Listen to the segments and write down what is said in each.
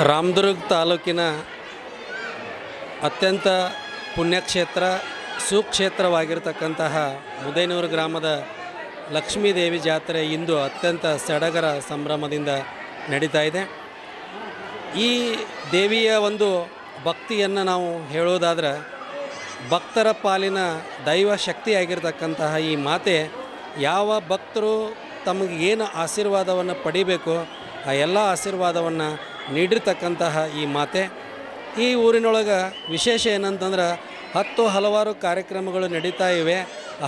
ರಾಮದುರ್ಗ ತಾಲೂಕಿನ ಅತ್ಯಂತ ಪುಣ್ಯಕ್ಷೇತ್ರ, ಸುಕ್ಷೇತ್ರವಾಗಿರತಕ್ಕಂತಹ ಮುದೇನೂರು ಗ್ರಾಮದ ಲಕ್ಷ್ಮೀದೇವಿ ಜಾತ್ರೆ ಇಂದು ಅತ್ಯಂತ ಸಡಗರ ಸಂಭ್ರಮದಿಂದ ನಡೀತಾ ಇದೆ. ಈ ದೇವಿಯ ಒಂದು ಭಕ್ತಿಯನ್ನು ನಾವು ಹೇಳೋದಾದ್ರೆ, ಭಕ್ತರ ಪಾಲಿನ ದೈವ ಶಕ್ತಿಯಾಗಿರ್ತಕ್ಕಂತಹ ಈ ಮಾತೆ ಯಾವ ಭಕ್ತರು ತಮಗೆ ಏನು ಆಶೀರ್ವಾದವನ್ನು ಪಡಿಬೇಕು, ಆ ಎಲ್ಲ ಆಶೀರ್ವಾದವನ್ನು ನೀಡಿರ್ತಕ್ಕಂತಹ ಈ ಮಾತೆ. ಈ ಊರಿನೊಳಗೆ ವಿಶೇಷ ಏನಂತಂದ್ರೆ ಹತ್ತು ಹಲವಾರು ಕಾರ್ಯಕ್ರಮಗಳು ನಡೀತಾ ಇವೆ.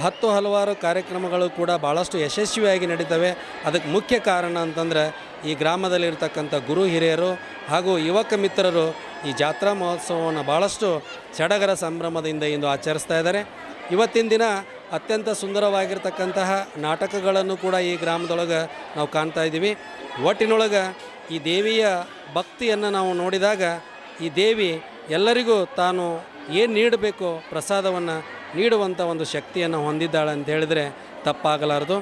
ಹತ್ತು ಹಲವಾರು ಕಾರ್ಯಕ್ರಮಗಳು ಕೂಡ ಭಾಳಷ್ಟು ಯಶಸ್ವಿಯಾಗಿ ನಡೀತವೆ. ಅದಕ್ಕೆ ಮುಖ್ಯ ಕಾರಣ ಅಂತಂದ್ರೆ ಈ ಗ್ರಾಮದಲ್ಲಿರ್ತಕ್ಕಂಥ ಗುರು ಹಿರಿಯರು ಹಾಗೂ ಯುವಕ ಮಿತ್ರರು ಈ ಜಾತ್ರಾ ಮಹೋತ್ಸವವನ್ನು ಭಾಳಷ್ಟು ಸಡಗರ ಸಂಭ್ರಮದಿಂದ ಇಂದು ಆಚರಿಸ್ತಾ ಇದ್ದಾರೆ. ಇವತ್ತಿನ ದಿನ ಅತ್ಯಂತ ಸುಂದರವಾಗಿರ್ತಕ್ಕಂತಹ ನಾಟಕಗಳನ್ನು ಕೂಡ ಈ ಗ್ರಾಮದೊಳಗೆ ನಾವು ಕಾಣ್ತಾ ಇದ್ದೀವಿ. ಒಟ್ಟಿನೊಳಗೆ ಈ ದೇವಿಯ ಭಕ್ತಿಯನ್ನು ನಾವು ನೋಡಿದಾಗ ಈ ದೇವಿ ಎಲ್ಲರಿಗೂ ತಾನು ಏನು ನೀಡಬೇಕು ಪ್ರಸಾದವನ್ನು ನೀಡುವಂಥ ಒಂದು ಶಕ್ತಿಯನ್ನು ಹೊಂದಿದ್ದಾಳೆ ಅಂತ ಹೇಳಿದರೆ ತಪ್ಪಾಗಲಾರದು.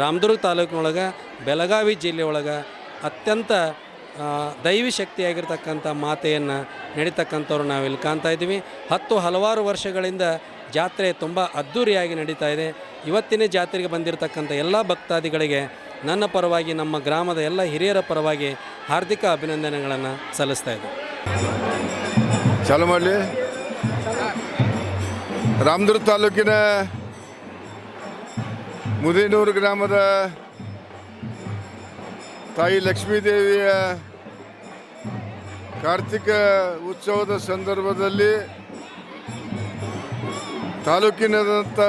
ರಾಮದುರ್ಗ ತಾಲೂಕಿನೊಳಗೆ, ಬೆಳಗಾವಿ ಜಿಲ್ಲೆಯೊಳಗೆ ಅತ್ಯಂತ ದೈವಿ ಶಕ್ತಿಯಾಗಿರ್ತಕ್ಕಂಥ ಮಾತೆಯನ್ನು ನಡೀತಕ್ಕಂಥವ್ರು ನಾವು ಇಲ್ಲಿ ಕಾಣ್ತಾ ಇದ್ದೀವಿ. ಹತ್ತು ಹಲವಾರು ವರ್ಷಗಳಿಂದ ಜಾತ್ರೆ ತುಂಬ ಅದ್ಧೂರಿಯಾಗಿ ನಡೀತಾ ಇದೆ. ಇವತ್ತಿನ ಜಾತ್ರೆಗೆ ಬಂದಿರತಕ್ಕಂಥ ಎಲ್ಲ ಭಕ್ತಾದಿಗಳಿಗೆ ನನ್ನ ಪರವಾಗಿ ನಮ್ಮ ಗ್ರಾಮದ ಎಲ್ಲ ಹಿರಿಯರ ಪರವಾಗಿ ಹಾರ್ದಿಕ ಅಭಿನಂದನೆಗಳನ್ನು ಸಲ್ಲಿಸ್ತಾ ಇದ್ದೆ. ಚಾಲು ಮಾಡಲಿ. ರಾಮದುರ್ಗ ತಾಲೂಕಿನ ಮುದೇನೂರು ಗ್ರಾಮದ ತಾಯಿ ಲಕ್ಷ್ಮೀದೇವಿಯ ಕಾರ್ತಿಕ ಉತ್ಸವದ ಸಂದರ್ಭದಲ್ಲಿ ತಾಲೂಕಿನಾದಂಥ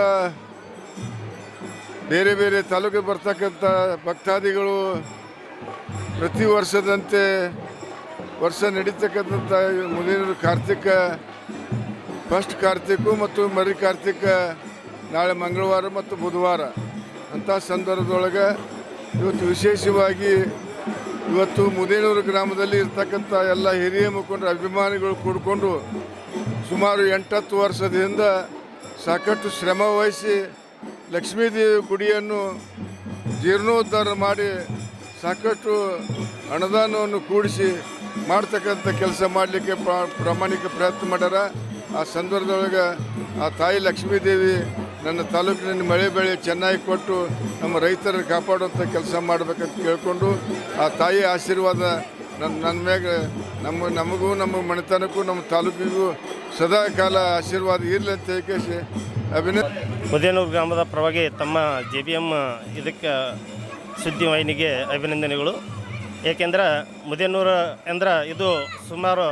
ಬೇರೆ ಬೇರೆ ತಾಲೂಕಿಗೆ ಬರ್ತಕ್ಕಂಥ ಭಕ್ತಾದಿಗಳು ಪ್ರತಿ ವರ್ಷದಂತೆ ವರ್ಷ ನಡೀತಕ್ಕಂಥ ಮುದಿನೂರು ಕಾರ್ತಿಕ, ಫಸ್ಟ್ ಕಾರ್ತಿಕು ಮತ್ತು ಮರಿ ಕಾರ್ತಿಕ, ನಾಳೆ ಮಂಗಳವಾರ ಮತ್ತು ಬುಧವಾರ. ಅಂಥ ಸಂದರ್ಭದೊಳಗೆ ಇವತ್ತು ವಿಶೇಷವಾಗಿ ಇವತ್ತು ಮುದೇನೂರು ಗ್ರಾಮದಲ್ಲಿ ಇರ್ತಕ್ಕಂಥ ಎಲ್ಲ ಹಿರಿಯ ಮುಖಂಡರ ಅಭಿಮಾನಿಗಳು ಕೂಡಿಕೊಂಡು ಸುಮಾರು ಎಂಟತ್ತು ವರ್ಷದಿಂದ ಸಾಕಷ್ಟು ಶ್ರಮ ವಹಿಸಿ ಲಕ್ಷ್ಮೀದೇವಿ ಗುಡಿಯನ್ನು ಜೀರ್ಣೋದ್ಧಾರ ಮಾಡಿ ಸಾಕಷ್ಟು ಅನುದಾನವನ್ನು ಕೂಡಿಸಿ ಮಾಡ್ತಕ್ಕಂಥ ಕೆಲಸ ಮಾಡಲಿಕ್ಕೆ ಪ್ರಾಮಾಣಿಕ ಪ್ರಯತ್ನ ಮಾಡ್ಯಾರ. ಆ ಸಂದರ್ಭದೊಳಗೆ ಆ ತಾಯಿ ಲಕ್ಷ್ಮೀದೇವಿ ನನ್ನ ತಾಲೂಕಿನಲ್ಲಿ ಮಳೆ ಬೆಳೆ ಚೆನ್ನಾಗಿ ಕೊಟ್ಟು ನಮ್ಮ ರೈತರನ್ನು ಕಾಪಾಡುವಂಥ ಕೆಲಸ ಮಾಡಬೇಕಂತ ಕೇಳಿಕೊಂಡು ಆ ತಾಯಿ ಆಶೀರ್ವಾದ ನನ್ನ ನನ್ನ ಮ್ಯಾಗ ನಮ್ಮ ನಮಗೂ, ನಮ್ಮ ಮನೆತನಕ್ಕೂ, ನಮ್ಮ ತಾಲೂಕಿಗೂ ಸದಾ ಕಾಲ ಆಶೀರ್ವಾದ ಇರಲಿ ಅಂತ ಹೇಳಿ ಮುದೇನೂರು ಗ್ರಾಮದ ಪರವಾಗಿ ತಮ್ಮ ಜೆ ಬಿ ಎಂ ಇದಕ್ಕೆ ಸುದ್ದಿವಾಹಿನಿಗೆ ಅಭಿನಂದನೆಗಳು. ಏಕೆಂದ್ರೆ ಮುದೇನೂರು ಅಂದ್ರೆ ಇದು ಸುಮಾರು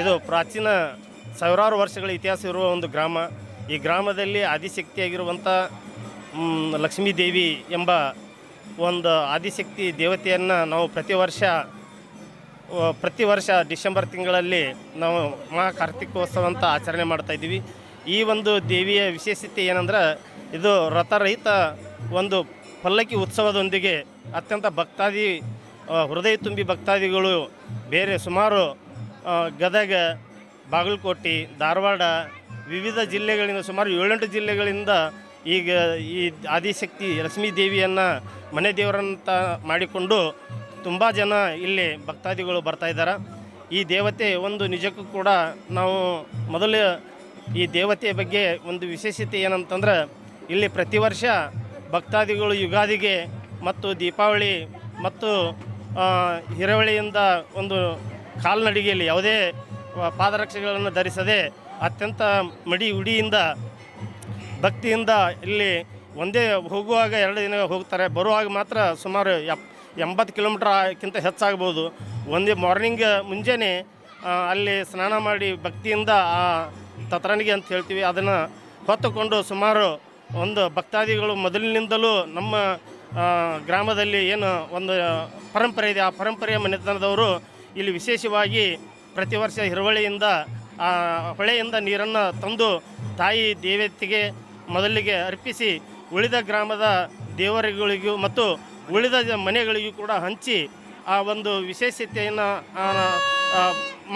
ಇದು ಪ್ರಾಚೀನ ಸಾವಿರಾರು ವರ್ಷಗಳ ಇತಿಹಾಸ ಇರುವ ಒಂದು ಗ್ರಾಮ. ಈ ಗ್ರಾಮದಲ್ಲಿ ಆದಿಶಕ್ತಿಯಾಗಿರುವಂಥ ಲಕ್ಷ್ಮೀದೇವಿ ಲಕ್ಷ್ಮೀ ದೇವಿ ಎಂಬ ಒಂದು ಆದಿಶಕ್ತಿ ದೇವತೆಯನ್ನು ನಾವು ಪ್ರತಿ ವರ್ಷ ಪ್ರತಿ ವರ್ಷ ಡಿಸೆಂಬರ್ ತಿಂಗಳಲ್ಲಿ ನಾವು ಮಹಾ ಕಾರ್ತಿಕೋತ್ಸವ ಅಂತ ಆಚರಣೆ ಮಾಡ್ತಾ ಇದ್ದೀವಿ. ಈ ಒಂದು ದೇವಿಯ ವಿಶೇಷತೆ ಏನಂದ್ರೆ ಇದು ರಥರಹಿತ ಒಂದು ಪಲ್ಲಕ್ಕಿ ಉತ್ಸವದೊಂದಿಗೆ ಅತ್ಯಂತ ಭಕ್ತಾದಿ ಹೃದಯ ತುಂಬಿ ಭಕ್ತಾದಿಗಳು ಬೇರೆ ಸುಮಾರು ಗದಗ, ಬಾಗಲಕೋಟೆ, ಧಾರವಾಡ, ವಿವಿಧ ಜಿಲ್ಲೆಗಳಿಂದ ಸುಮಾರು ಏಳೆಂಟು ಜಿಲ್ಲೆಗಳಿಂದ ಈಗ ಈ ಆದಿಶಕ್ತಿ ಲಕ್ಷ್ಮೀ ದೇವಿಯನ್ನು ಮನೆ ದೇವರಂತ ಮಾಡಿಕೊಂಡು ತುಂಬ ಜನ ಇಲ್ಲಿ ಭಕ್ತಾದಿಗಳು ಬರ್ತಾ ಇದ್ದಾರೆ. ಈ ದೇವತೆ ಒಂದು ನಿಜಕ್ಕೂ ಕೂಡ ನಾವು ಮೊದಲು ಈ ದೇವತೆಯ ಬಗ್ಗೆ ಒಂದು ವಿಶೇಷತೆ ಏನಂತಂದ್ರೆ, ಇಲ್ಲಿ ಪ್ರತಿ ವರ್ಷ ಭಕ್ತಾದಿಗಳು ಯುಗಾದಿಗೆ ಮತ್ತು ದೀಪಾವಳಿ ಮತ್ತು ಹಿರವಳಿಯಿಂದ ಒಂದು ಕಾಲ್ನಡಿಗೆಯಲ್ಲಿ ಯಾವುದೇ ಪಾದರಕ್ಷೆಗಳನ್ನು ಧರಿಸದೆ ಅತ್ಯಂತ ಮಡಿ ಉಡಿಯಿಂದ ಭಕ್ತಿಯಿಂದ ಇಲ್ಲಿ ಒಂದೇ ಹೋಗುವಾಗ ಎರಡು ದಿನ ಹೋಗ್ತಾರೆ. ಬರುವಾಗ ಮಾತ್ರ ಸುಮಾರು ಎಪ್, ಎಂಬತ್ತು ಕಿಲೋಮೀಟ್ರ್ಕ್ಕಿಂತ ಹೆಚ್ಚಾಗ್ಬೋದು. ಒಂದೇ ಮಾರ್ನಿಂಗ್ ಮುಂಜಾನೆ ಅಲ್ಲಿ ಸ್ನಾನ ಮಾಡಿ ಭಕ್ತಿಯಿಂದ ಆ ತತ್ರಾಣಿಗೆ ಅಂತ ಹೇಳ್ತೀವಿ. ಅದನ್ನು ಹೊತ್ತುಕೊಂಡು ಸುಮಾರು ಒಂದು ಭಕ್ತಾದಿಗಳು ಮೊದಲಿನಿಂದಲೂ ನಮ್ಮ ಗ್ರಾಮದಲ್ಲಿ ಏನು ಒಂದು ಪರಂಪರೆ ಇದೆ. ಆ ಪರಂಪರೆಯ ಮನೆತನದವರು ಇಲ್ಲಿ ವಿಶೇಷವಾಗಿ ಪ್ರತಿ ವರ್ಷ ಹಿರುವಳಿಯಿಂದ ಹೊಳೆಯಿಂದ ನೀರನ್ನು ತಂದು ತಾಯಿ ದೇವತೆಗೆ ಮೊದಲಿಗೆ ಅರ್ಪಿಸಿ ಉಳಿದ ಗ್ರಾಮದ ದೇವರುಗಳಿಗೂ ಮತ್ತು ಉಳಿದ ಮನೆಗಳಿಗೂ ಕೂಡ ಹಂಚಿ ಆ ಒಂದು ವಿಶೇಷತೆಯನ್ನು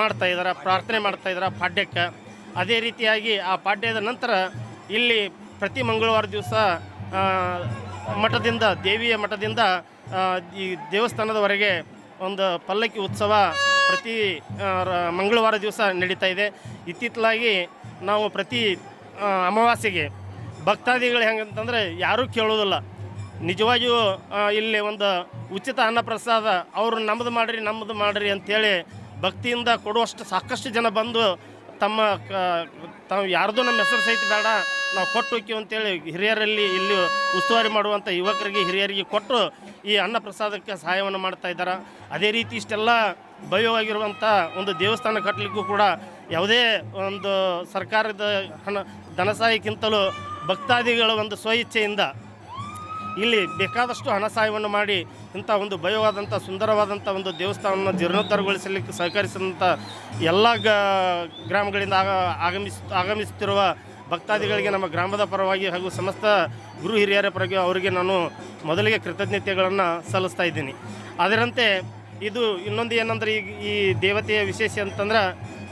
ಮಾಡ್ತಾ ಇದ್ದಾರೆ ಪ್ರಾರ್ಥನೆ ಮಾಡ್ತಾ ಇದ್ದಾರೆ ಪಾಡ್ಯಕ್ಕೆ. ಅದೇ ರೀತಿಯಾಗಿ ಆ ಪಾಡ್ಯದ ನಂತರ ಇಲ್ಲಿ ಪ್ರತಿ ಮಂಗಳವಾರ ದಿವಸ ಮಠದಿಂದ, ದೇವಿಯ ಮಠದಿಂದ ಈ ದೇವಸ್ಥಾನದವರೆಗೆ ಒಂದು ಪಲ್ಲಕ್ಕಿ ಉತ್ಸವ ಪ್ರತಿ ಮಂಗಳವಾರ ದಿವಸ ನಡೀತಾ ಇದೆ. ಇತ್ತಿತ್ತಲಾಗಿ ನಾವು ಪ್ರತಿ ಅಮಾವಾಸ್ಯೆಗೆ ಭಕ್ತಾದಿಗಳು ಹೆಂಗಂತಂದರೆ ಯಾರೂ ಕೇಳೋದಿಲ್ಲ. ನಿಜವಾಗಿಯೂ ಇಲ್ಲಿ ಒಂದು ಉಚಿತ ಅನ್ನಪ್ರಸಾದ ಅವರು ನಮ್ಮದು ಮಾಡಿರಿ ನಮ್ಮದು ಮಾಡಿರಿ ಅಂತೇಳಿ ಭಕ್ತಿಯಿಂದ ಕೊಡುವಷ್ಟು ಸಾಕಷ್ಟು ಜನ ಬಂದು ತಮ್ಮ ತಾವು ಯಾರ್ದು ನಮ್ಮ ಹೆಸರು ಸಹಿತ ಬೇಡ, ನಾವು ಕೊಟ್ಟು ಹೋಗ್ತೀವಿ ಅಂತೇಳಿ ಹಿರಿಯರಲ್ಲಿ ಇಲ್ಲಿ ಉಸ್ತುವಾರಿ ಮಾಡುವಂಥ ಯುವಕರಿಗೆ, ಹಿರಿಯರಿಗೆ ಕೊಟ್ಟು ಈ ಅನ್ನ ಪ್ರಸಾದಕ್ಕೆ ಸಹಾಯವನ್ನು ಮಾಡ್ತಾ ಇದ್ದಾರೆ. ಅದೇ ರೀತಿ ಇಷ್ಟೆಲ್ಲ ಭಯವಾಗಿರುವಂಥ ಒಂದು ದೇವಸ್ಥಾನ ಕಟ್ಟಲಿಕ್ಕೂ ಕೂಡ ಯಾವುದೇ ಒಂದು ಸರ್ಕಾರದ ಹಣ ಧನಸಹಾಯಕ್ಕಿಂತಲೂ ಭಕ್ತಾದಿಗಳ ಒಂದು ಸ್ವಇಚ್ಛೆಯಿಂದ ಇಲ್ಲಿ ಬೇಕಾದಷ್ಟು ಹಣ ಸಹಾಯವನ್ನು ಮಾಡಿ ಇಂಥ ಒಂದು ಭಯವಾದಂಥ, ಸುಂದರವಾದಂಥ ಒಂದು ದೇವಸ್ಥಾನವನ್ನು ಜೀರ್ಣೋದ್ಧಾರಗೊಳಿಸಲಿಕ್ಕೆ ಸಹಕರಿಸಿದಂಥ ಎಲ್ಲ ಗ್ರಾಮಗಳಿಂದ ಆಗ, ಆಗಮಿಸ್, ಆಗಮಿಸುತ್ತಿರುವ ಭಕ್ತಾದಿಗಳಿಗೆ ನಮ್ಮ ಗ್ರಾಮದ ಪರವಾಗಿ ಹಾಗೂ ಸಮಸ್ತ ಗುರು ಹಿರಿಯರ ಪರವಾಗಿ ಅವರಿಗೆ ನಾನು ಮೊದಲಿಗೆ ಕೃತಜ್ಞತೆಗಳನ್ನು ಸಲ್ಲಿಸ್ತಾ ಇದ್ದೀನಿ. ಅದರಂತೆ ಇದು ಇನ್ನೊಂದು ಏನಂದ್ರೆ ಈ ಈ ದೇವತೆಯ ವಿಶೇಷ ಅಂತಂದ್ರೆ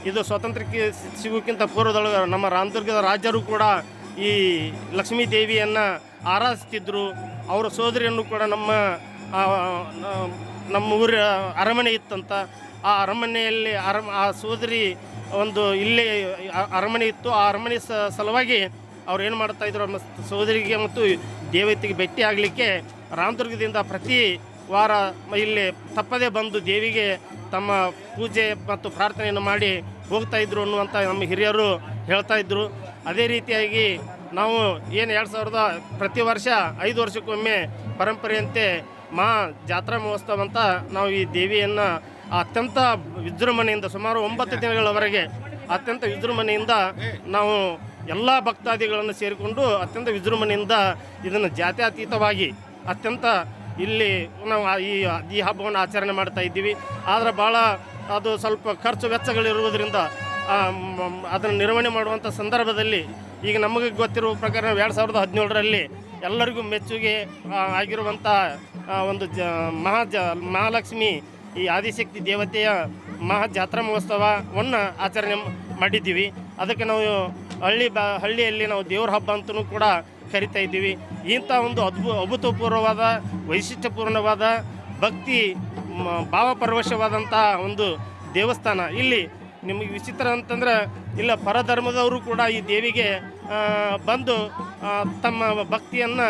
ಇದು ಸ್ವಾತಂತ್ರ್ಯಕ್ಕೆ ಸಿಗೋಕ್ಕಿಂತ ಪೂರ್ವದೊಳಗೆ ನಮ್ಮ ರಾಮದುರ್ಗದ ರಾಜರು ಕೂಡ ಈ ಲಕ್ಷ್ಮೀ ದೇವಿಯನ್ನು ಆರಾಧಿಸ್ತಿದ್ರು. ಅವರ ಸೋದರಿಯನ್ನು ಕೂಡ ನಮ್ಮ ನಮ್ಮ ಊರ ಅರಮನೆ ಇತ್ತಂತ. ಆ ಅರಮನೆಯಲ್ಲಿ ಅರ, ಆ ಸೋದರಿ ಒಂದು ಇಲ್ಲೇ ಅರಮನೆ ಇತ್ತು. ಆ ಅರಮನೆ ಸಲುವಾಗಿ ಅವ್ರು ಏನು ಮಾಡ್ತಾ ಇದ್ರು? ಸೋದರಿಗೆ ಮತ್ತು ದೇವತೆಗೆ ಭೇಟಿ ಆಗಲಿಕ್ಕೆ ರಾಮದುರ್ಗದಿಂದ ಪ್ರತಿ ವಾರ ಇಲ್ಲಿ ತಪ್ಪದೇ ಬಂದು ದೇವಿಗೆ ತಮ್ಮ ಪೂಜೆ ಮತ್ತು ಪ್ರಾರ್ಥನೆಯನ್ನು ಮಾಡಿ ಹೋಗ್ತಾ ಇದ್ರು ಅನ್ನುವಂಥ ನಮ್ಮ ಹಿರಿಯರು ಹೇಳ್ತಾ ಇದ್ರು. ಅದೇ ರೀತಿಯಾಗಿ ನಾವು ಏನು ಎರಡು ಸಾವಿರದ ಪ್ರತಿ ವರ್ಷ ಐದು ವರ್ಷಕ್ಕೊಮ್ಮೆ ಪರಂಪರೆಯಂತೆ ಮಾ ಜಾತ್ರಾ ಮಹೋತ್ಸವ ಅಂತ ನಾವು ಈ ದೇವಿಯನ್ನು ಅತ್ಯಂತ ವಿಜೃಂಭಣೆಯಿಂದ ಸುಮಾರು ಒಂಬತ್ತು ದಿನಗಳವರೆಗೆ ಅತ್ಯಂತ ವಿಜೃಂಭಣೆಯಿಂದ ನಾವು ಎಲ್ಲ ಭಕ್ತಾದಿಗಳನ್ನು ಸೇರಿಕೊಂಡು ಅತ್ಯಂತ ವಿಜೃಂಭಣೆಯಿಂದ ಇದನ್ನು ಜಾತ್ಯತೀತವಾಗಿ ಅತ್ಯಂತ ಇಲ್ಲಿ ನಾವು ಈ ಈ ಹಬ್ಬವನ್ನು ಆಚರಣೆ ಮಾಡ್ತಾ ಇದ್ದೀವಿ. ಆದರೆ ಭಾಳ ಅದು ಸ್ವಲ್ಪ ಖರ್ಚು ವೆಚ್ಚಗಳಿರುವುದರಿಂದ ಅದನ್ನು ನಿರ್ವಹಣೆ ಮಾಡುವಂಥ ಸಂದರ್ಭದಲ್ಲಿ ಈಗ ನಮಗೆ ಗೊತ್ತಿರುವ ಪ್ರಕಾರ ಎರಡು ಸಾವಿರದ ಹದಿನೇಳರಲ್ಲಿ ಎಲ್ಲರಿಗೂ ಮೆಚ್ಚುಗೆ ಆಗಿರುವಂಥ ಒಂದು ಜ, ಮಹಾ ಜ, ಮಹಾಲಕ್ಷ್ಮಿ ಈ ಆದಿಶಕ್ತಿ ದೇವತೆಯ ಮಹಾ ಜಾತ್ರಾ ಮಹೋತ್ಸವವನ್ನು ಆಚರಣೆ ಮಾಡಿದ್ದೀವಿ. ಅದಕ್ಕೆ ನಾವು ಹಳ್ಳಿ ಬ, ಹಳ್ಳಿಯಲ್ಲಿ ನಾವು ದೇವ್ರ ಹಬ್ಬ ಅಂತಲೂ ಕೂಡ ಕರಿತಾ ಇದ್ದೀವಿ. ಇಂಥ ಒಂದು ಅದ್ಭು, ಅಭೂತಪೂರ್ವವಾದ, ವೈಶಿಷ್ಟ್ಯಪೂರ್ಣವಾದ ಭಕ್ತಿ ಭಾವಪರವಶವಾದಂಥ ಒಂದು ದೇವಸ್ಥಾನ ಇಲ್ಲಿ ನಿಮಗೆ ವಿಚಿತ್ರ ಅಂತಂದ್ರೆ ಇಲ್ಲ, ಪರಧರ್ಮದವರು ಕೂಡ ಈ ದೇವಿಗೆ ಬಂದು ತಮ್ಮ ಭಕ್ತಿಯನ್ನು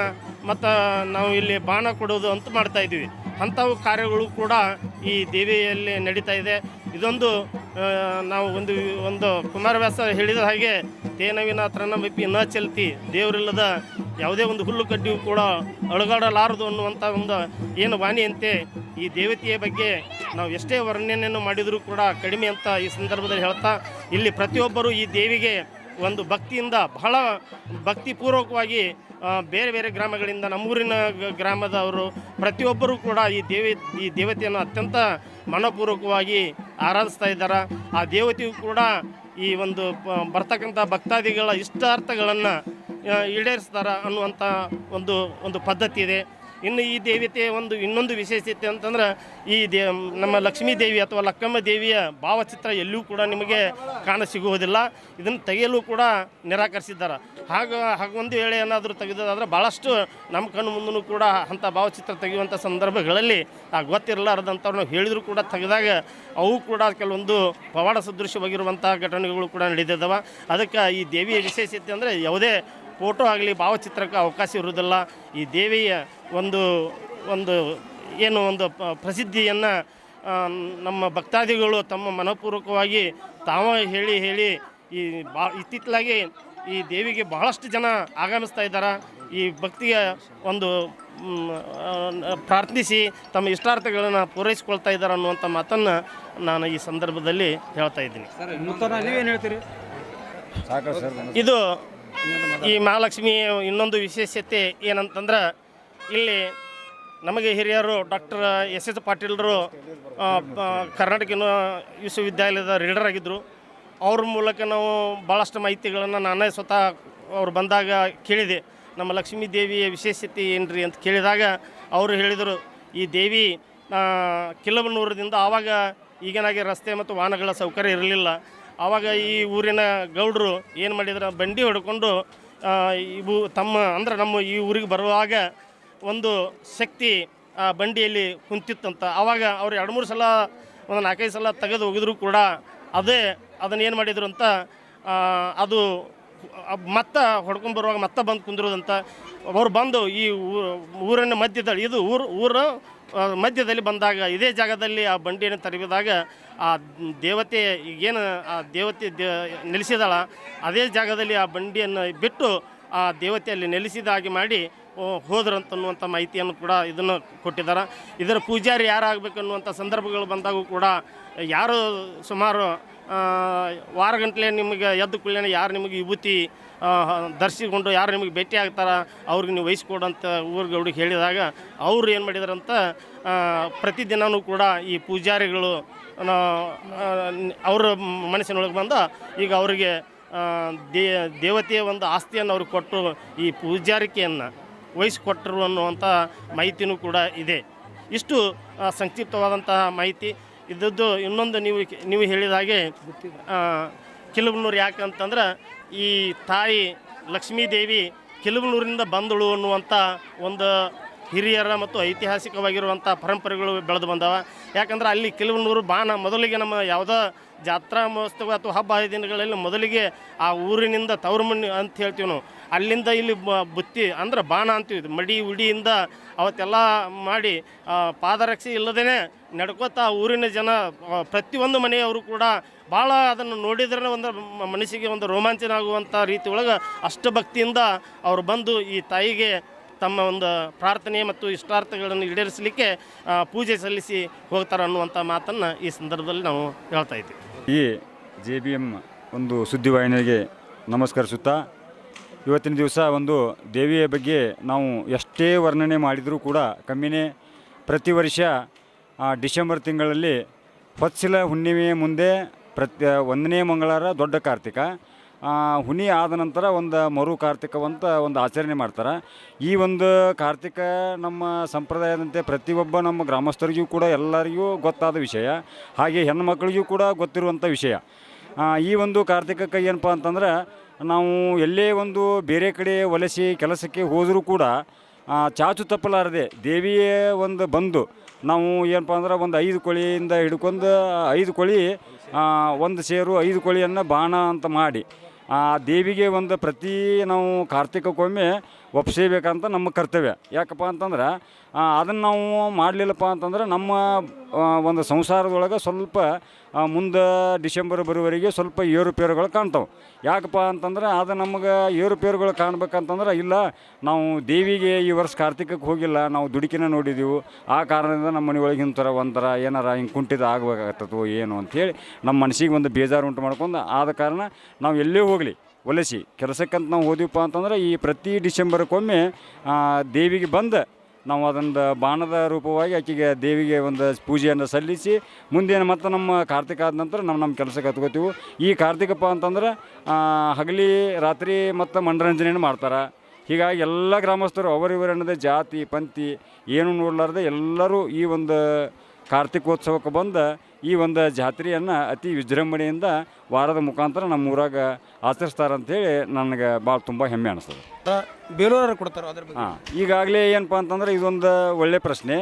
ಮತ್ತು ನಾವು ಇಲ್ಲಿ ಬಾಣ ಕೊಡೋದು ಅಂತ ಮಾಡ್ತಾ ಇದ್ದೀವಿ. ಅಂಥವು ಕಾರ್ಯಗಳು ಕೂಡ ಈ ದೇವಿಯಲ್ಲಿ ನಡೀತಾ ಇದೆ. ಇದೊಂದು ನಾವು ಒಂದು ಒಂದು ಕುಮಾರವ್ಯಾಸ ಹೇಳಿದ ಹಾಗೆ ತೇನವಿನ ತ್ರನಮಿಪಿ ನ ಚಲ್ತಿ ದೇವರಿಲ್ಲದ ಯಾವುದೇ ಒಂದು ಹುಲ್ಲು ಕಡ್ಡಿಯು ಕೂಡ ಅಳಗಾಡಲಾರದು ಅನ್ನುವಂಥ ಒಂದು ಏನು ವಾಣಿಯಂತೆ ಈ ದೇವತೆಯ ಬಗ್ಗೆ ನಾವು ಎಷ್ಟೇ ವರ್ಣನೆಯನ್ನು ಮಾಡಿದರೂ ಕೂಡ ಕಡಿಮೆ ಅಂತ ಈ ಸಂದರ್ಭದಲ್ಲಿ ಹೇಳ್ತಾ, ಇಲ್ಲಿ ಪ್ರತಿಯೊಬ್ಬರೂ ಈ ದೇವಿಗೆ ಒಂದು ಭಕ್ತಿಯಿಂದ ಬಹಳ ಭಕ್ತಿಪೂರ್ವಕವಾಗಿ ಬೇರೆ ಬೇರೆ ಗ್ರಾಮಗಳಿಂದ ನಮ್ಮೂರಿನ ಗ್ರಾಮದವರು ಪ್ರತಿಯೊಬ್ಬರೂ ಕೂಡ ಈ ದೇವಿ, ಈ ದೇವತೆಯನ್ನು ಅತ್ಯಂತ ಮನಪೂರ್ವಕವಾಗಿ ಆರಾಧಿಸ್ತಾ ಇದ್ದಾರೆ. ಆ ದೇವತೆಯು ಕೂಡ ಈ ಒಂದು ಬರ್ತಕ್ಕಂಥ ಭಕ್ತಾದಿಗಳ ಇಷ್ಟಾರ್ಥಗಳನ್ನು ಈಡೇರಿಸ್ತಾರ ಅನ್ನುವಂಥ ಒಂದು ಒಂದು ಪದ್ಧತಿ ಇದೆ. ಇನ್ನು ಈ ದೇವತೆ ಒಂದು ಇನ್ನೊಂದು ವಿಶೇಷತೆ ಅಂತಂದ್ರೆ ಈ ದೇ ನಮ್ಮ ಲಕ್ಷ್ಮೀ ದೇವಿ ಅಥವಾ ಲಕ್ಕಮ್ಮ ದೇವಿಯ ಭಾವಚಿತ್ರ ಎಲ್ಲೂ ಕೂಡ ನಿಮಗೆ ಕಾಣ ಸಿಗುವುದಿಲ್ಲ. ಇದನ್ನು ತೆಗೆಯಲು ಕೂಡ ನಿರಾಕರಿಸಿದ್ದಾರೆ. ಹಾಗ ಹಾಗೊಂದು ವೇಳೆ ಏನಾದರೂ ತೆಗೆದಾದ್ರೆ ಭಾಳಷ್ಟು ನಮ್ಮ ಕಣ್ಣು ಮುಂದೂ ಕೂಡ ಅಂಥ ಭಾವಚಿತ್ರ ತೆಗೆಯುವಂಥ ಸಂದರ್ಭಗಳಲ್ಲಿ ಆ ಗೊತ್ತಿರಲಾರದಂಥವ್ರನ್ನ ನಾವು ಹೇಳಿದರೂ ಕೂಡ ತೆಗೆದಾಗ ಅವು ಕೂಡ ಕೆಲವೊಂದು ಪವಾಡ ಸದೃಶ್ಯವಾಗಿರುವಂಥ ಘಟನೆಗಳು ಕೂಡ ನಡೆದಿದ್ದಾವೆ. ಅದಕ್ಕೆ ಈ ದೇವಿಯ ವಿಶೇಷತೆ ಅಂದರೆ ಯಾವುದೇ ಫೋಟೋ ಆಗಲಿ ಭಾವಚಿತ್ರಕ್ಕೆ ಅವಕಾಶ ಇರುವುದಿಲ್ಲ. ಈ ದೇವಿಯ ಒಂದು ಒಂದು ಏನು ಒಂದು ಪ್ರಸಿದ್ಧಿಯನ್ನು ನಮ್ಮ ಭಕ್ತಾದಿಗಳು ತಮ್ಮ ಮನಪೂರ್ವಕವಾಗಿ ತಾವ ಹೇಳಿ ಹೇಳಿ ಈ ಬಾ ಇತ್ತಿತ್ತಲಾಗಿ ಈ ದೇವಿಗೆ ಬಹಳಷ್ಟು ಜನ ಆಗಮಿಸ್ತಾ ಇದ್ದಾರೆ? ಈ ಭಕ್ತಿಯ ಒಂದು ಪ್ರಾರ್ಥಿಸಿ ತಮ್ಮ ಇಷ್ಟಾರ್ಥಗಳನ್ನು ಪೂರೈಸಿಕೊಳ್ತಾ ಇದ್ದಾರೆ ಅನ್ನುವಂಥ ಮಾತನ್ನು ನಾನು ಈ ಸಂದರ್ಭದಲ್ಲಿ ಹೇಳ್ತಾ ಇದ್ದೀನಿ. ನೂತನ ನೀವೇನು ಹೇಳ್ತೀರಿ? ಇದು ಈ ಮಹಾಲಕ್ಷ್ಮಿ ಇನ್ನೊಂದು ವಿಶೇಷತೆ ಏನಂತಂದ್ರೆ ಇಲ್ಲಿ ನಮಗೆ ಹಿರಿಯರು ಡಾಕ್ಟರ್ ಎಸ್ ಎಸ್ ಪಾಟೀಲ್ರು ಕರ್ನಾಟಕ ವಿಶ್ವವಿದ್ಯಾಲಯದ ರೀಡರ್ ಆಗಿದ್ದರು ಅವ್ರ ಮೂಲಕ ನಾವು ಭಾಳಷ್ಟು ಮಾಹಿತಿಗಳನ್ನು ನಾನೇ ಸ್ವತಃ ಅವ್ರು ಬಂದಾಗ ಕೇಳಿದೆ. ನಮ್ಮ ಲಕ್ಷ್ಮೀ ದೇವಿಯ ವಿಶೇಷತೆ ಏನ್ರಿ ಅಂತ ಕೇಳಿದಾಗ ಅವರು ಹೇಳಿದರು, ಈ ದೇವಿ ಕಿಲಬನೂರದಿಂದ ಆವಾಗ ಈಗಿನಾಗೆ ರಸ್ತೆ ಮತ್ತು ವಾಹನಗಳ ಸೌಕರ್ಯ ಇರಲಿಲ್ಲ. ಆವಾಗ ಈ ಊರಿನ ಗೌಡರು ಏನು ಮಾಡಿದ್ರು? ಬಂಡಿ ಹೊಡ್ಕೊಂಡು ಇವು ತಮ್ಮ, ಅಂದ್ರೆ ನಮ್ಮ ಈ ಊರಿಗೆ ಬರುವಾಗ ಒಂದು ಶಕ್ತಿ, ಆ, ಬಂಡಿಯಲ್ಲಿ ಕುಂತಿತ್ತಂತ. ಆವಾಗ ಅವ್ರು ಎರಡು ಮೂರು ಸಲ, ಒಂದು ನಾಲ್ಕೈದು ಸಲ ತೆಗೆದು ಹೋಗಿದ್ರು ಕೂಡ ಅದೇ ಅದನ್ನು ಏನು ಮಾಡಿದ್ರು ಅಂತ ಅದು ಮತ್ತೆ ಹೊಡ್ಕೊಂಡು ಬರುವಾಗ ಮತ್ತೆ ಬಂದು ಕುಂದಿರೋದಂತ. ಅವ್ರು ಬಂದು ಈ ಊರಿನ ಮಧ್ಯದಲ್ಲಿ, ಇದು ಊರು ಊರು ಮಧ್ಯದಲ್ಲಿ ಬಂದಾಗ ಇದೇ ಜಾಗದಲ್ಲಿ ಆ ಬಂಡಿಯನ್ನು ತರಬಿದಾಗ ಆ ದೇವತೆ ಈಗೇನು ಆ ದೇವತೆ ದೇ ನೆಲೆಸಿದಾಳ, ಅದೇ ಜಾಗದಲ್ಲಿ ಆ ಬಂಡಿಯನ್ನು ಬಿಟ್ಟು ಆ ದೇವತೆಯಲ್ಲಿ ನೆಲೆಸಿದಾಗಿ ಮಾಡಿ ಹೋದ್ರಂತನ್ನುವಂಥ ಮಾಹಿತಿಯನ್ನು ಕೂಡ ಇದನ್ನು ಕೊಟ್ಟಿದ್ದಾರೆ. ಇದರ ಪೂಜಾರಿ ಯಾರಾಗಬೇಕು ಅನ್ನುವಂಥ ಸಂದರ್ಭಗಳು ಬಂದಾಗೂ ಕೂಡ ಯಾರು ಸುಮಾರು ವಾರ ಗಂಟಲೆ ನಿಮಗೆ ಎದ್ದು ಕೂಡಲೇ ಯಾರು ನಿಮಗೆ ವಿಭೂತಿ ದರ್ಶಿಸಿಕೊಂಡು ಯಾರು ನಿಮಗೆ ಭೇಟಿ ಆಗ್ತಾರ, ಅವ್ರಿಗೆ ನೀವು ವಹಿಸ್ಕೊಡಂತ ಹುಡುಗಿ ಹೇಳಿದಾಗ ಅವರು ಏನು ಮಾಡಿದಾರಂತ ಪ್ರತಿದಿನವೂ ಕೂಡ ಈ ಪೂಜಾರಿಗಳು ಅವರ ಮನಸ್ಸಿನೊಳಗೆ ಬಂದು ಈಗ ಅವರಿಗೆ ದೇ, ದೇವತೆಯ ಒಂದು ಆಸ್ತಿಯನ್ನು ಅವ್ರಿಗೆ ಕೊಟ್ಟು ಈ ಪೂಜಾರಿಕೆಯನ್ನು ವಹಿಸಿಕೊಟ್ಟರು ಅನ್ನುವಂಥ ಮಾಹಿತಿನೂ ಕೂಡ ಇದೆ. ಇಷ್ಟು ಸಂಕ್ಷಿಪ್ತವಾದಂತಹ ಮಾಹಿತಿ. ಇದ್ದದ್ದು ಇನ್ನೊಂದು ನೀವು ನೀವು ಹೇಳಿದ ಹಾಗೆ ಕಿಲುಬನೂರು ಯಾಕಂತಂದ್ರೆ ಈ ತಾಯಿ ಲಕ್ಷ್ಮೀದೇವಿ ಕಿಲುಬನೂರಿನಿಂದ ಬಂದಳು ಅನ್ನುವಂಥ ಒಂದು ಹಿರಿಯರ ಮತ್ತು ಐತಿಹಾಸಿಕವಾಗಿರುವಂಥ ಪರಂಪರೆಗಳು ಬೆಳೆದು ಬಂದವ. ಯಾಕಂದ್ರೆ ಅಲ್ಲಿ ಕೆಲವೊಂದೂರು ಬಾಣ ಮೊದಲಿಗೆ ನಮ್ಮ ಯಾವುದೋ ಜಾತ್ರಾ ಮಹೋತ್ಸವ ಅಥವಾ ಹಬ್ಬ ಹರಿದಿನಗಳಲ್ಲಿ ಮೊದಲಿಗೆ ಆ ಊರಿನಿಂದ ತವರು ಮಣ್ಣು ಅಂತ ಹೇಳ್ತೀವಿ ನಾವು. ಅಲ್ಲಿಂದ ಇಲ್ಲಿ ಬುತ್ತಿ, ಅಂದ್ರೆ ಬಾಣ ಅಂತೀವಿ ಮಡಿ, ಉಡಿಯಿಂದ ಅವತ್ತೆಲ್ಲ ಮಾಡಿ ಪಾದರಕ್ಷಿ ಇಲ್ಲದೇ ನಡ್ಕೋತಾ ಊರಿನ ಜನ ಪ್ರತಿಯೊಂದು ಮನೆಯವರು ಕೂಡ ಭಾಳ ಅದನ್ನು ನೋಡಿದ್ರೆ ಒಂದು ಮನಸ್ಸಿಗೆ ಒಂದು ರೋಮಾಂಚನ ಆಗುವಂಥ ರೀತಿ ಒಳಗೆ ಅಷ್ಟು ಭಕ್ತಿಯಿಂದ ಅವರು ಬಂದು ಈ ತಾಯಿಗೆ ತಮ್ಮ ಒಂದು ಪ್ರಾರ್ಥನೆ ಮತ್ತು ಇಷ್ಟಾರ್ಥಗಳನ್ನು ಈಡೇರಿಸಲಿಕ್ಕೆ ಪೂಜೆ ಸಲ್ಲಿಸಿ ಹೋಗ್ತಾರೆ ಅನ್ನುವಂಥ ಮಾತನ್ನು ಈ ಸಂದರ್ಭದಲ್ಲಿ ನಾವು ಹೇಳ್ತಾ ಇದ್ದೀವಿ. ಈ ಜೆ ಬಿ ಎಂ ಒಂದು ಸುದ್ದಿವಾಹಿನಿಗೆ ನಮಸ್ಕರಿಸುತ್ತಾ, ಇವತ್ತಿನ ದಿವಸ ಒಂದು ದೇವಿಯ ಬಗ್ಗೆ ನಾವು ಎಷ್ಟೇ ವರ್ಣನೆ ಮಾಡಿದರೂ ಕೂಡ ಕಮ್ಮಿನೇ ಪ್ರತಿ ವರ್ಷ ಡಿಸೆಂಬರ್ ತಿಂಗಳಲ್ಲಿ ಹೊತ್ಸಿಲ ಹುಣ್ಣಿಮೆಯ ಮುಂದೆ ಪ್ರತಿ ಒಂದನೇ ಮಂಗಳವಾರ ದೊಡ್ಡ ಕಾರ್ತಿಕ. ಹುನಿ ಆದ ನಂತರ ಒಂದು ಮರು ಕಾರ್ತಿಕವಂತ ಒಂದು ಆಚರಣೆ ಮಾಡ್ತಾರೆ. ಈ ಒಂದು ಕಾರ್ತಿಕ ನಮ್ಮ ಸಂಪ್ರದಾಯದಂತೆ ಪ್ರತಿಯೊಬ್ಬ ನಮ್ಮ ಗ್ರಾಮಸ್ಥರಿಗೂ ಕೂಡ ಎಲ್ಲರಿಗೂ ಗೊತ್ತಾದ ವಿಷಯ. ಹಾಗೆ ಹೆಣ್ಮಕ್ಳಿಗೂ ಕೂಡ ಗೊತ್ತಿರುವಂಥ ವಿಷಯ. ಈ ಒಂದು ಕಾರ್ತಿಕಕ್ಕೆ ಏನಪ್ಪ ಅಂತಂದ್ರೆ ನಾವು ಎಲ್ಲೇ ಒಂದು ಬೇರೆ ಕಡೆ ವಲಸೆ ಕೆಲಸಕ್ಕೆ ಹೋದರೂ ಕೂಡ ಚಾಚು ತಪ್ಪಲಾರದೆ ದೇವಿಯೇ ಒಂದು ಬಂದು ನಾವು ಏನಪ್ಪ ಅಂದ್ರೆ ಒಂದು ಐದು ಕೋಳಿಯಿಂದ ಹಿಡ್ಕೊಂಡು ಐದು ಕೋಳಿ ಒಂದು ಸೇರು ಐದು ಕೋಳಿಯನ್ನು ಬಾಣ ಅಂತ ಮಾಡಿ ಆ ದೇವಿಗೆ ಒಂದು ಪ್ರತಿ ನಾವು ಕಾರ್ತಿಕಕ್ಕೊಮ್ಮೆ ಒಪ್ಸೇಬೇಕಂತ ನಮ್ಮ ಕರ್ತವ್ಯ. ಯಾಕಪ್ಪ ಅಂತಂದ್ರೆ ಅದನ್ನು ನಾವು ಮಾಡಲಿಲ್ಲಪ್ಪ ಅಂತಂದ್ರೆ ನಮ್ಮ ಒಂದು ಸಂಸಾರದೊಳಗೆ ಸ್ವಲ್ಪ ಮುಂದೆ ಡಿಸೆಂಬರ್ ಬರುವವರೆಗೆ ಸ್ವಲ್ಪ ಏರುಪೇರುಗಳು ಕಾಣ್ತಾವೆ. ಯಾಕಪ್ಪ ಅಂತಂದ್ರೆ, ಅದು ನಮಗೆ ಏರುಪೇರುಗಳು ಕಾಣ್ಬೇಕಂತಂದ್ರೆ, ಇಲ್ಲ, ನಾವು ದೇವಿಗೆ ಈ ವರ್ಷ ಕಾರ್ತಿಕಕ್ಕೆ ಹೋಗಿಲ್ಲ, ನಾವು ದುಡುಕಿನ ನೋಡಿದೆವು. ಆ ಕಾರಣದಿಂದ ನಮ್ಮ ಮನೆಯೊಳಗೆ ಇಂಥರ ಒಂಥರ ಏನಾರ ಹಿಂಗೆ ಕುಂಠಿತ ಆಗಬೇಕಾಗತ್ತೋ ಏನು ಅಂಥೇಳಿ ನಮ್ಮ ಮನಸ್ಸಿಗೆ ಒಂದು ಬೇಜಾರು ಉಂಟು ಮಾಡ್ಕೊಂಡು ಆದ ಕಾರಣ ನಾವು ಎಲ್ಲೇ ಹೋಗಲಿ. ಒಲಿಸಿ. ಕೆಲಸಕ್ಕಂತ ನಾವು ಹೋದಿವಪ್ಪ ಅಂತಂದ್ರೆ ಈ ಪ್ರತಿ ಡಿಸೆಂಬರ್ಗೊಮ್ಮೆ ಆ, ದೇವಿಗೆ ಬಂದು ನಾವು ಅದೊಂದು ಬಾಣದ ರೂಪವಾಗಿ ಆಕೆಗೆ ದೇವಿಗೆ ಒಂದು ಪೂಜೆಯನ್ನು ಸಲ್ಲಿಸಿ ಮುಂದೇನು ಮತ್ತೆ ನಮ್ಮ ಕಾರ್ತಿಕ ಆದ ನಂತರ ನಾವು ನಮ್ಮ ಕೆಲಸಕ್ಕೆ ಹತ್ಕೋತೀವಿ. ಈ ಕಾರ್ತಿಕಪ್ಪ ಅಂತಂದ್ರೆ ಹಗಲಿ ರಾತ್ರಿ ಮತ್ತು ಮನರಂಜನೆಯನ್ನು ಮಾಡ್ತಾರೆ. ಹೀಗಾಗಿ ಎಲ್ಲ ಗ್ರಾಮಸ್ಥರು ಅವರಿವರ ಅನ್ನೋದೇ ಜಾತಿ ಪಂಥಿ ಏನು ನೋಡಲಾರ್ದೆ ಎಲ್ಲರೂ ಈ ಒಂದು ಕಾರ್ತಿಕೋತ್ಸವಕ್ಕೆ ಬಂದು ಈ ಒಂದು ಜಾತ್ರೆಯನ್ನು ಅತಿ ವಿಜೃಂಭಣೆಯಿಂದ ವಾರದ ಮುಖಾಂತರ ನಮ್ಮ ಊರಾಗ ಹೇಳಿ ನನಗೆ ಭಾಳ ತುಂಬ ಹೆಮ್ಮೆ ಅನಿಸ್ತದೆ. ಬೇಲೂರವ್ರು ಕೊಡ್ತಾರೆ ಅದ್ರ ಹಾಂ ಈಗಾಗಲೇ ಏನಪ್ಪ ಅಂತಂದ್ರೆ ಇದೊಂದು ಒಳ್ಳೆ ಪ್ರಶ್ನೆ.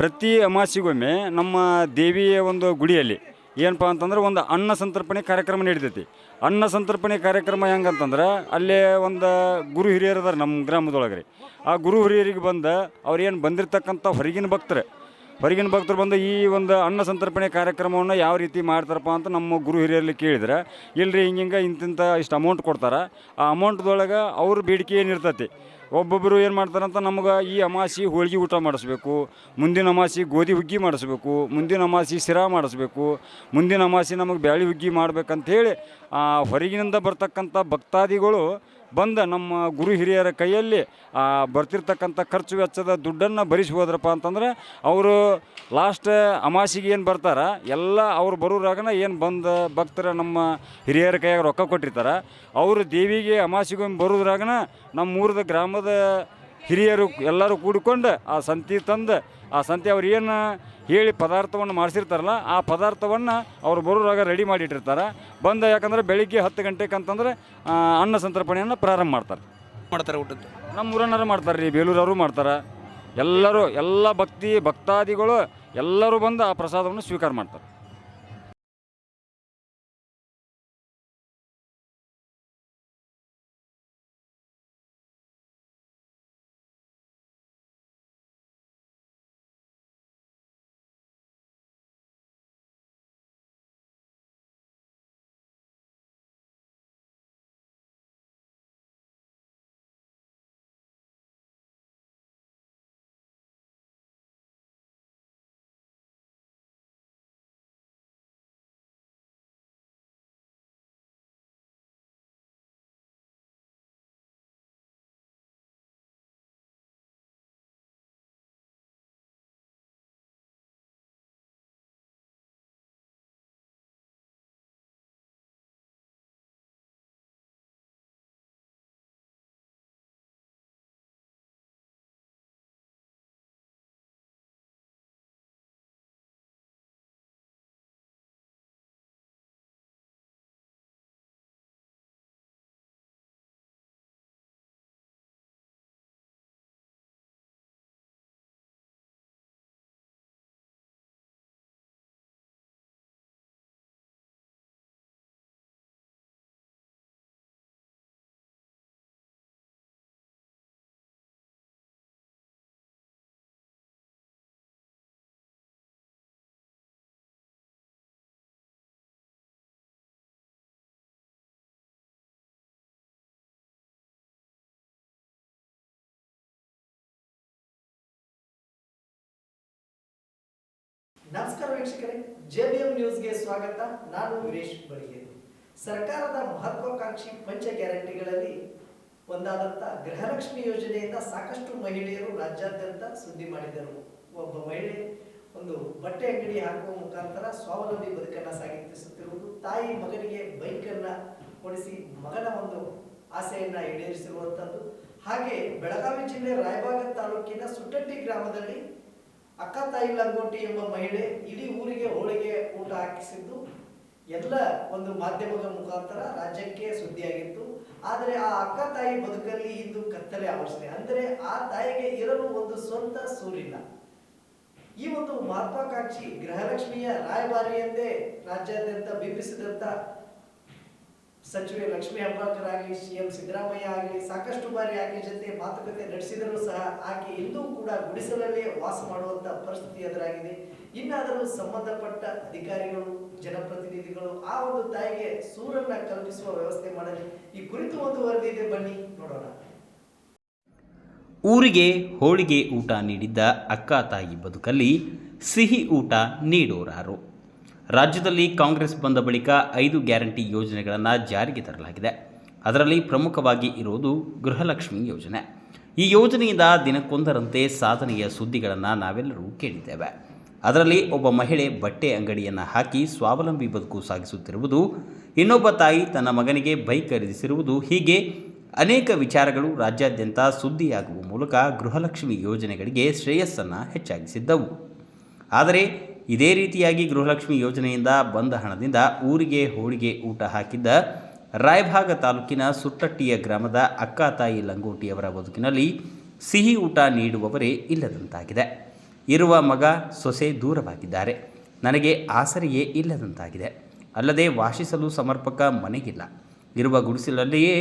ಪ್ರತಿ ಅಮಾಸಿಗೊಮ್ಮೆ ನಮ್ಮ ದೇವಿಯ ಒಂದು ಗುಡಿಯಲ್ಲಿ ಏನಪ್ಪ ಅಂತಂದ್ರೆ ಒಂದು ಅನ್ನ ಸಂತರ್ಪಣೆ ಕಾರ್ಯಕ್ರಮ ನಡೀತೈತಿ. ಅನ್ನ ಸಂತರ್ಪಣೆ ಕಾರ್ಯಕ್ರಮ ಹೆಂಗಂತಂದ್ರೆ ಅಲ್ಲೇ ಒಂದು ಗುರು ಹಿರಿಯರು ಅದಾರ ನಮ್ಮ ಗ್ರಾಮದೊಳಗೆ ರೀ. ಆ ಗುರು ಹಿರಿಯರಿಗೆ ಬಂದು ಅವ್ರು ಏನು ಬಂದಿರತಕ್ಕಂಥ ಹೊರಗಿನ ಭಕ್ತರು ಹೊರಗಿನ ಭಕ್ತರು ಬಂದು ಈ ಒಂದು ಅನ್ನ ಸಂತರ್ಪಣೆ ಕಾರ್ಯಕ್ರಮವನ್ನು ಯಾವ ರೀತಿ ಮಾಡ್ತಾರಪ್ಪ ಅಂತ ನಮ್ಮ ಗುರು ಹಿರಿಯರಲ್ಲಿ ಕೇಳಿದ್ರೆ, ಇಲ್ರಿ ಹಿಂಗೆ ಇಂತಿಂಥ ಇಷ್ಟು ಅಮೌಂಟ್ ಕೊಡ್ತಾರೆ. ಆ ಅಮೌಂಟ್ದೊಳಗೆ ಅವ್ರ ಬೇಡಿಕೆ ಏನಿರ್ತೈತಿ? ಒಬ್ಬೊಬ್ಬರು ಏನು ಮಾಡ್ತಾರಂತ ನಮ್ಗೆ ಈ ಅಮಾಸಿ ಹೋಳಿಗೆ ಊಟ ಮಾಡಿಸ್ಬೇಕು, ಮುಂದಿನ ಅಮಾಸಿ ಗೋಧಿ ಹುಗ್ಗಿ ಮಾಡಿಸ್ಬೇಕು, ಮುಂದಿನ ಅಮಾಸಿ ಸಿರಾ ಮಾಡಿಸ್ಬೇಕು, ಮುಂದಿನ ಅಮಾಸಿ ನಮಗೆ ಬ್ಯಾಳಿ ಹುಗ್ಗಿ ಮಾಡ್ಬೇಕಂತೇಳಿ ಆ ಹೊರಗಿನಿಂದ ಬರ್ತಕ್ಕಂಥ ಭಕ್ತಾದಿಗಳು ಬಂದ ನಮ್ಮ ಗುರು ಹಿರಿಯರ ಕೈಯಲ್ಲಿ, ಆ, ಬರ್ತಿರ್ತಕ್ಕಂಥ ಖರ್ಚು ವೆಚ್ಚದ ದುಡ್ಡನ್ನು ಭರಿಸಿ ಹೋದ್ರಪ್ಪ ಅಂತಂದ್ರೆ, ಅವರು ಲಾಸ್ಟ್ ಅಮಾಸಿಗೆ ಏನು ಬರ್ತಾರ, ಎಲ್ಲ ಅವ್ರು ಬರೋರಾಗನ ಏನು ಬಂದ ಭಕ್ತರ ನಮ್ಮ ಹಿರಿಯರ ಕೈಯಾಗ ರೊಕ್ಕ ಕೊಟ್ಟಿರ್ತಾರೆ, ಅವರು ದೇವಿಗೆ ಅಮಾಸಿಗೊಮ್ಮೆ ಬರೋದ್ರಾಗನ ನಮ್ಮ ಊರದ ಗ್ರಾಮದ ಹಿರಿಯರು ಎಲ್ಲರೂ ಕೂಡಿಕೊಂಡು ಆ ಸಂತಿ ತಂದು, ಆ ಸಂತೆ ಅವ್ರು ಏನು ಹೇಳಿ ಪದಾರ್ಥವನ್ನು ಮಾಡಿಸಿರ್ತಾರಲ್ಲ ಆ ಪದಾರ್ಥವನ್ನು ಅವ್ರು ಬರೋರಾಗ ರೆಡಿ ಮಾಡಿಟ್ಟಿರ್ತಾರೆ. ಬಂದ ಯಾಕಂದ್ರೆ ಬೆಳಿಗ್ಗೆ ಹತ್ತು ಗಂಟೆಗೆ ಅಂತಂದ್ರೆ ಅನ್ನ ಸಂತರ್ಪಣೆಯನ್ನು ಪ್ರಾರಂಭ ಮಾಡ್ತಾರೆ. ಮಾಡ್ತಾರೆ ಊಟದ್ದು? ನಮ್ಮ ಊರನ್ನಾರು ಮಾಡ್ತಾರೆ ರೀ ಬೇಲೂರವರು ಮಾಡ್ತಾರೆ. ಎಲ್ಲರೂ ಎಲ್ಲ ಭಕ್ತಿ ಭಕ್ತಾದಿಗಳು ಎಲ್ಲರೂ ಬಂದು ಆ ಪ್ರಸಾದವನ್ನು ಸ್ವೀಕಾರ ಮಾಡ್ತಾರೆ. ನಮಸ್ಕಾರ ವೀಕ್ಷಕರೇ ಜೆಬಿಎಂ ನ್ಯೂಸ್ಗೆ ಸ್ವಾಗತ. ನಾನು ವೀರೇಶ್ ಬರಿಗೇರಿ ಸರ್ಕಾರದ ಮಹತ್ವಾಕಾಂಕ್ಷಿ ಪಂಚ ಗ್ಯಾರಂಟಿಗಳಲ್ಲಿ ಒಂದಾದಂಥ ಗೃಹಲಕ್ಷ್ಮಿ ಯೋಜನೆಯಿಂದ ಸಾಕಷ್ಟು ಮಹಿಳೆಯರು ರಾಜ್ಯಾದ್ಯಂತ ಸುದ್ದಿ ಮಾಡಿದರು. ಒಬ್ಬ ಮಹಿಳೆ ಒಂದು ಬಟ್ಟೆ ಅಂಗಡಿ ಹಾಕುವ ಮುಖಾಂತರ ಸ್ವಾವಲಂಬಿ ಬದುಕನ್ನು ಸಾಗಿಸುತ್ತಿರುವುದು, ತಾಯಿ ಮಗನಿಗೆ ಬೈಕನ್ನು ಕೊಡಿಸಿ ಮಗನ ಒಂದು ಆಸೆಯನ್ನ ಈಡೇರಿಸಿರುವಂಥದ್ದು. ಹಾಗೆ ಬೆಳಗಾವಿ ಜಿಲ್ಲೆ ರಾಯಬಾಗ ತಾಲೂಕಿನ ಸುಟ್ಟಟ್ಟಿ ಗ್ರಾಮದಲ್ಲಿ ಅಕ್ಕ ತಾಯಿ ಲಂಗೋಟಿ ಎಂಬ ಮಹಿಳೆ ಇಡೀ ಊರಿಗೆ ಹೋಳಿಗೆ ಊಟ ಹಾಕಿಸಿದ್ದು. ಎಲ್ಲ ಒಂದು ಮಾಧ್ಯಮದ ಮುಖಾಂತರ ರಾಜ್ಯಕ್ಕೆ ಸುದ್ದಿಯಾಗಿತ್ತು. ಆದರೆ ಆ ಅಕ್ಕ ತಾಯಿ ಬದುಕಲ್ಲಿ ಇಂದು ಕತ್ತಲೆ ಆವರಿಸಿದೆ. ಅಂದರೆ ಆ ತಾಯಿಗೆ ಇರಲು ಒಂದು ಸ್ವಂತ ಸೂರಿಲ್ಲ. ಈ ಒಂದು ಮಹತ್ವಾಕಾಂಕ್ಷಿ ಗೃಹಲಕ್ಷ್ಮಿಯ ರಾಯಭಾರಿ ಎಂದೇ ರಾಜ್ಯಾದ್ಯಂತ ಬಿಂಬಿಸಿದಂತ ಸಚಿವೆ ಲಕ್ಷ್ಮೀ ಹೆಬ್ಬಾಳ್ಕರ್ ಆಗಲಿ ಸಿಎಂ ಸಿದ್ದರಾಮಯ್ಯ ಆಗಲಿ, ಸಾಕಷ್ಟು ಬಾರಿ ಆಕೆ ಜೊತೆ ಮಾತುಕತೆ ನಡೆಸಿದರೂ ಸಹ ಆಕೆ ಇಂದೂ ಕೂಡ ಗುಡಿಸಲಲ್ಲೇ ವಾಸ ಮಾಡುವಂತ ಪರಿಸ್ಥಿತಿ ಎದುರಾಗಿದೆ. ಇನ್ನಾದರೂ ಸಂಬಂಧಪಟ್ಟ ಅಧಿಕಾರಿಗಳು, ಜನಪ್ರತಿನಿಧಿಗಳು ಆ ಒಂದು ತಾಯಿಗೆ ಸೂರನ್ನ ಕಲ್ಪಿಸುವ ವ್ಯವಸ್ಥೆ ಮಾಡಲಿ. ಈ ಕುರಿತು ಒಂದು ವರದಿ ಇದೆ, ಬನ್ನಿ, ನೋಡೋಣ. ಊರಿಗೆ ಹೋಳಿಗೆ ಊಟ ನೀಡಿದ್ದ ಅಕ್ಕ ತಾಯಿ ಬದುಕಲ್ಲಿ ಸಿಹಿ ಊಟ ನೀಡೋರಾರು. ರಾಜ್ಯದಲ್ಲಿ ಕಾಂಗ್ರೆಸ್ ಬಂದ ಬಳಿಕ ಐದು ಗ್ಯಾರಂಟಿ ಯೋಜನೆಗಳನ್ನು ಜಾರಿಗೆ ತರಲಾಗಿದೆ. ಅದರಲ್ಲಿ ಪ್ರಮುಖವಾಗಿ ಇರುವುದು ಗೃಹಲಕ್ಷ್ಮಿ ಯೋಜನೆ. ಈ ಯೋಜನೆಯಿಂದ ದಿನಕ್ಕೊಂದರಂತೆ ಸಾಧನೆಯ ಸುದ್ದಿಗಳನ್ನು ನಾವೆಲ್ಲರೂ ಕೇಳಿದ್ದೇವೆ. ಅದರಲ್ಲಿ ಒಬ್ಬ ಮಹಿಳೆ ಬಟ್ಟೆ ಅಂಗಡಿಯನ್ನು ಹಾಕಿ ಸ್ವಾವಲಂಬಿ ಬದುಕು ಸಾಗಿಸುತ್ತಿರುವುದು, ಇನ್ನೊಬ್ಬ ತಾಯಿ ತನ್ನ ಮಗನಿಗೆ ಬೈಕ್ ಖರೀದಿಸಿರುವುದು ಹೀಗೆ ಅನೇಕ ವಿಚಾರಗಳು ರಾಜ್ಯಾದ್ಯಂತ ಸುದ್ದಿಯಾಗುವ ಮೂಲಕ ಗೃಹಲಕ್ಷ್ಮಿ ಯೋಜನೆಗಳಿಗೆ ಶ್ರೇಯಸ್ಸನ್ನು ಹೆಚ್ಚಾಗಿಸಿದ್ದವು. ಆದರೆ ಇದೇ ರೀತಿಯಾಗಿ ಗೃಹಲಕ್ಷ್ಮಿ ಯೋಜನೆಯಿಂದ ಬಂದ ಹಣದಿಂದ ಊರಿಗೆ ಹೋಳಿಗೆ ಊಟ ಹಾಕಿದ್ದ ರಾಯಭಾಗ ತಾಲೂಕಿನ ಸುಟ್ಟಟ್ಟಿಯ ಗ್ರಾಮದ ಅಕ್ಕ ತಾಯಿ ಲಂಗೋಟಿಯವರ ಬದುಕಿನಲ್ಲಿ ಸಿಹಿ ಊಟ ನೀಡುವವರೇ ಇಲ್ಲದಂತಾಗಿದೆ. ಇರುವ ಮಗ ಸೊಸೆ ದೂರವಾಗಿದ್ದಾರೆ. ನನಗೆ ಆಸರೆಯೇ ಇಲ್ಲದಂತಾಗಿದೆ. ಅಲ್ಲದೆ ವಾಸಿಸಲು ಸಮರ್ಪಕ ಮನೆಗಿಲ್ಲ. ಇರುವ ಗುಡಿಸಲಲ್ಲಿಯೇ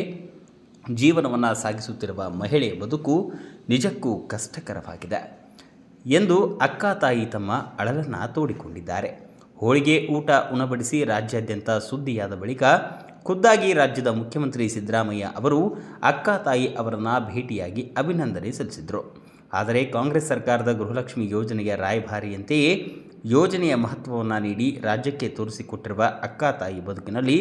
ಜೀವನವನ್ನು ಸಾಗಿಸುತ್ತಿರುವ ಮಹಿಳೆಯ ಬದುಕು ನಿಜಕ್ಕೂ ಕಷ್ಟಕರವಾಗಿದೆ. ಎಂದು ಅಕ್ಕ ತಾಯಿ ತಮ್ಮ ಅಳಲನ್ನು ತೋಡಿಕೊಂಡಿದ್ದಾರೆ. ಹೋಳಿಗೆ ಊಟ ಉಣಬಡಿಸಿ ರಾಜ್ಯಾದ್ಯಂತ ಸುದ್ದಿಯಾದ ಬಳಿಕ ಖುದ್ದಾಗಿ ರಾಜ್ಯದ ಮುಖ್ಯಮಂತ್ರಿ ಸಿದ್ದರಾಮಯ್ಯ ಅವರು ಅಕ್ಕ ತಾಯಿ ಅವರನ್ನು ಭೇಟಿಯಾಗಿ ಅಭಿನಂದನೆ ಸಲ್ಲಿಸಿದರು. ಆದರೆ ಕಾಂಗ್ರೆಸ್ ಸರ್ಕಾರದ ಗೃಹಲಕ್ಷ್ಮಿ ಯೋಜನೆಯ ರಾಯಭಾರಿಯಂತೆಯೇ ಯೋಜನೆಯ ಮಹತ್ವವನ್ನು ನೀಡಿ ರಾಜ್ಯಕ್ಕೆ ತೋರಿಸಿಕೊಟ್ಟಿರುವ ಅಕ್ಕ ತಾಯಿ ಬದುಕಿನಲ್ಲಿ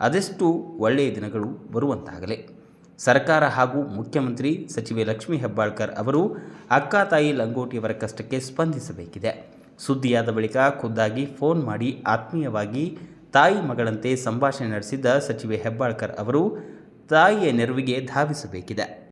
ಅದೆಷ್ಟು ಒಳ್ಳೆಯ ದಿನಗಳು ಬರುವಂತಾಗಲಿ. ಸರ್ಕಾರ ಹಾಗೂ ಮುಖ್ಯಮಂತ್ರಿ ಸಚಿವೆ ಲಕ್ಷ್ಮೀ ಹೆಬ್ಬಾಳ್ಕರ್ ಅವರು ಅಕ್ಕ ತಾಯಿ ಲಂಗೋಟಿಯವರ ಕಷ್ಟಕ್ಕೆ ಸ್ಪಂದಿಸಬೇಕಿದೆ. ಸುದ್ದಿಯಾದ ಬಳಿಕ ಖುದ್ದಾಗಿ ಫೋನ್ ಮಾಡಿ ಆತ್ಮೀಯವಾಗಿ ತಾಯಿ ಮಗಳಂತೆ ಸಂಭಾಷಣೆ ನಡೆಸಿದ್ದ ಸಚಿವೆ ಹೆಬ್ಬಾಳ್ಕರ್ ಅವರು ತಾಯಿಯ ನೆರವಿಗೆ ಧಾವಿಸಬೇಕಿದೆ.